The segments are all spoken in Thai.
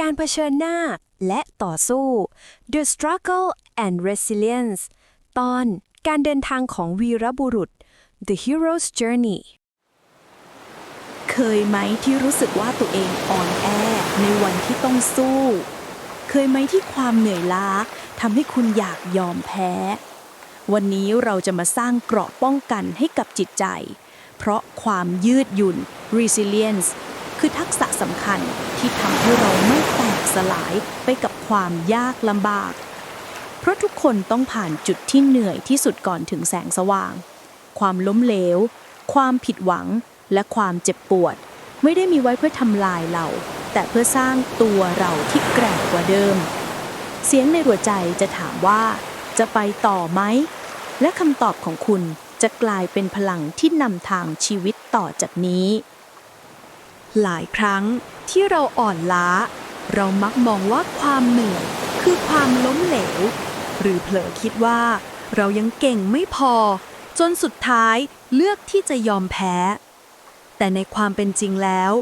การเผชิญหน้าและต่อสู้ The Struggle and Resilience ตอนการเดินทางของวีรบุรุษ The Hero's Journey เคยไหมที่รู้สึกว่าตัวเองอ่อนแอในวันที่ต้องสู้ เคยไหมที่ความเหนื่อยล้าทำให้คุณอยากยอมแพ้ วันนี้เราจะมาสร้างเกราะป้องกันให้กับจิตใจ เพราะความยืดหยุ่น resilience คือทักษะสำคัญที่ทำให้เราไม่ สลายไปกับความยากลำบาก เพราะทุกคนต้องผ่านจุดที่เหนื่อยที่สุดก่อนถึงแสงสว่าง ความล้มเหลว ความผิดหวัง และความเจ็บปวด ไม่ได้มีไว้เพื่อทำลายเรา แต่เพื่อสร้างตัวเราที่แกร่งกว่าเดิม เสียงในหัวใจจะถามว่า จะไปต่อไหม และคำตอบของคุณจะกลายเป็นพลังที่นำทางชีวิตต่อจากนี้ หลายครั้งที่เราอ่อนล้า เรามักมองว่าความเหนื่อยคือความล้มเหลว หรือเผลอคิดว่า เรายังเก่งไม่พอ จนสุดท้ายเลือกที่จะยอมแพ้ แต่ในความเป็นจริงแล้ว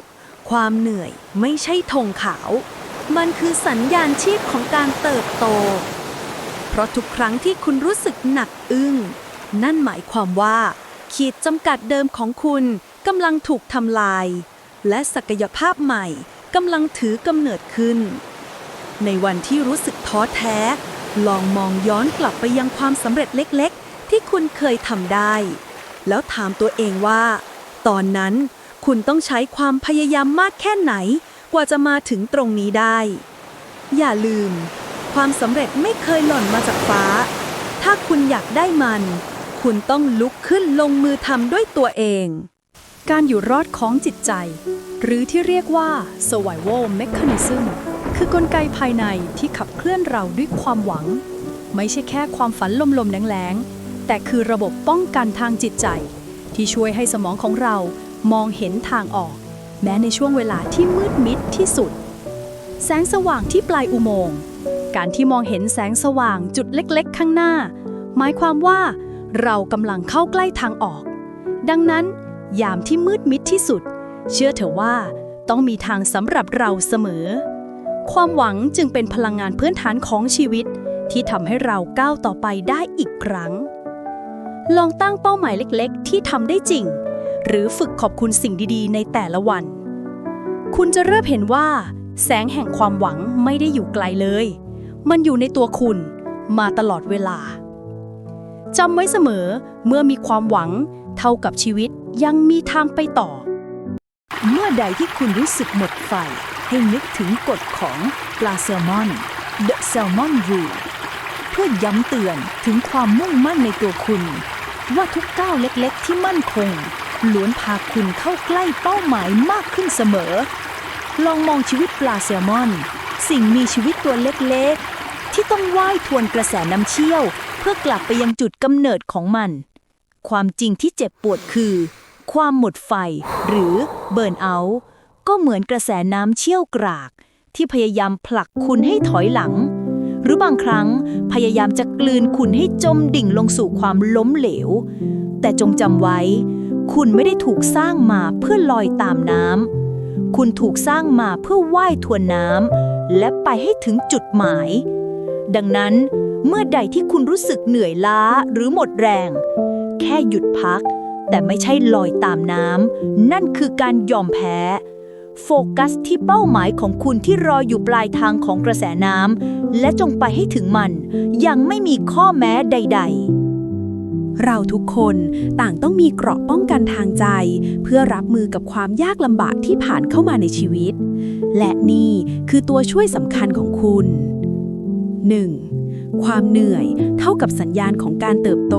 ความเหนื่อยไม่ใช่ธงขาว มันคือสัญญาณชีพของการเติบโต เพราะทุกครั้งที่คุณรู้สึกหนักอึ้ง นั่นหมายความว่า ขีดจำกัดเดิมของคุณกำลังถูกทำลาย และศักยภาพใหม่ กำลังถือกำเนิดขึ้น ในวันที่รู้สึกท้อแท้ ลองมองย้อนกลับไปยังความสำเร็จเล็กๆ ที่คุณเคยทำได้ แล้วถามตัวเองว่า ตอนนั้นคุณต้องใช้ความพยายามมากแค่ไหน กว่าจะมาถึงตรงนี้ได้ อย่าลืม ความสำเร็จไม่เคยหล่นมาจากฟ้า ถ้าคุณอยากได้มัน คุณต้องลุกขึ้นลงมือทำด้วยตัวเอง การอยู่รอดของจิตใจ หรือที่เรียกว่า survival mechanism คือกลไกภายในที่ขับเคลื่อนเราด้วยความหวัง ไม่ใช่แค่ความฝันลมๆแรงๆ แต่คือระบบป้องกันทางจิตใจ ที่ช่วยให้สมองของเรามองเห็นทางออก แม้ในช่วงเวลาที่มืดมิดที่สุด แสงสว่างที่ปลายอุโมงค์การที่มองเห็นแสงสว่างจุดเล็กๆ ข้างหน้า หมายความว่า เรากำลังเข้าใกล้ทางออก ดังนั้น ยามที่มืดมิดที่สุด เชื่อเถอะว่าต้องมีทางสำหรับเราเสมอ ความหวังจึงเป็นพลังงานพื้นฐานของชีวิต ที่ทำให้เราก้าวต่อไปได้อีกครั้ง ลองตั้งเป้าหมายเล็กๆ ที่ทำได้จริง หรือฝึกขอบคุณสิ่งดีๆ ในแต่ละวัน คุณจะเริ่มเห็นว่า แสงแห่งความหวังไม่ได้อยู่ไกลเลย มันอยู่ในตัวคุณมาตลอดเวลา จำไว้เสมอเมื่อมีความหวัง เท่ากับชีวิตยังมีทางไปต่อ เมื่อใดที่คุณรู้สึกหมดไฟ ให้นึกถึงกฎของปลาแซลมอน The Salmon Rule เพื่อย้ำเตือนถึงความมุ่งมั่นในตัวคุณ ว่าทุกก้าวเล็กๆ ที่มั่นคงล้วนพาคุณเข้าใกล้เป้าหมายมากขึ้นเสมอ ลองมองชีวิตปลาแซลมอน สิ่งมีชีวิตตัวเล็กๆ ที่ต้องว่ายทวนกระแสน้ำเชี่ยว พื่อกลับไปยังจุดกำเนิดของมัน ความจริงที่เจ็บปวดคือ ความหมดไฟ หรือเบิร์นเอาท์ก็เหมือนกระแสน้ำเชี่ยวกราก ที่พยายามผลักคุณให้ถอยหลัง หรือบางครั้งพยายามจะกลืนคุณให้จมดิ่งลงสู่ความล้มเหลว แต่จงจำไว้ คุณไม่ได้ถูกสร้างมาเพื่อลอยตามน้ำคุณถูกสร้างมาเพื่อว่ายทวนน้ำและไปให้ถึงจุดหมาย ดังนั้น เมื่อใดที่คุณรู้สึกเหนื่อยล้าหรือหมดแรง แค่หยุดพัก แต่ไม่ใช่ลอยตามน้ำ นั่นคือการยอมแพ้ โฟกัสที่เป้าหมายของคุณที่รออยู่ปลายทางของกระแสน้ำ และจงไปให้ถึงมันอยังไม่มีข้อแม้ใด ๆเราทุกคนต่างต้องมีเกราะป้องกันทางใจ เพื่อรับมือกับความยากลำบากที่ผ่านเข้ามาในชีวิต และนี่คือตัวช่วยสำคัญของคุณ 1. ความเหนื่อยเท่ากับสัญญาณของการเติบโต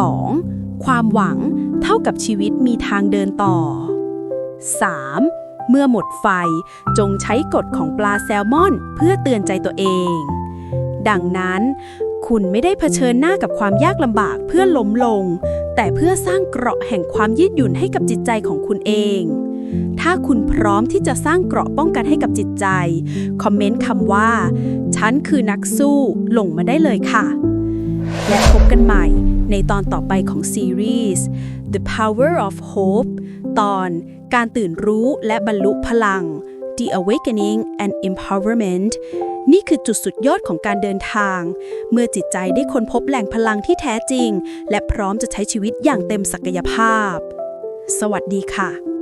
2. ความหวังเท่ากับชีวิตมีทางเดินต่อ 3. เมื่อหมดไฟจงใช้กฎของปลาแซลมอน เพื่อเตือนใจตัวเอง ดังนั้น คุณไม่ได้เผชิญหน้ากับความยากลำบากเพื่อล้มลง แต่เพื่อสร้างเกราะแห่งความยืดหยุ่นให้กับจิตใจของคุณเอง ถ้าคุณพร้อมที่จะสร้างเกราะป้องกันให้กับจิตใจ คอมเมนต์คำว่า ฉันคือนักสู้ลงมาได้เลยค่ะ และพบกันใหม่ในตอนต่อไปของซีรีส์ The Power of Hope ตอนการตื่นรู้และบรรลุพลัง The Awakening and Empowerment นี่คือจุดสุดยอดของการเดินทาง เมื่อจิตใจได้ค้นพบแหล่งพลังที่แท้จริง และพร้อมจะใช้ชีวิตอย่างเต็มศักยภาพ สวัสดีค่ะ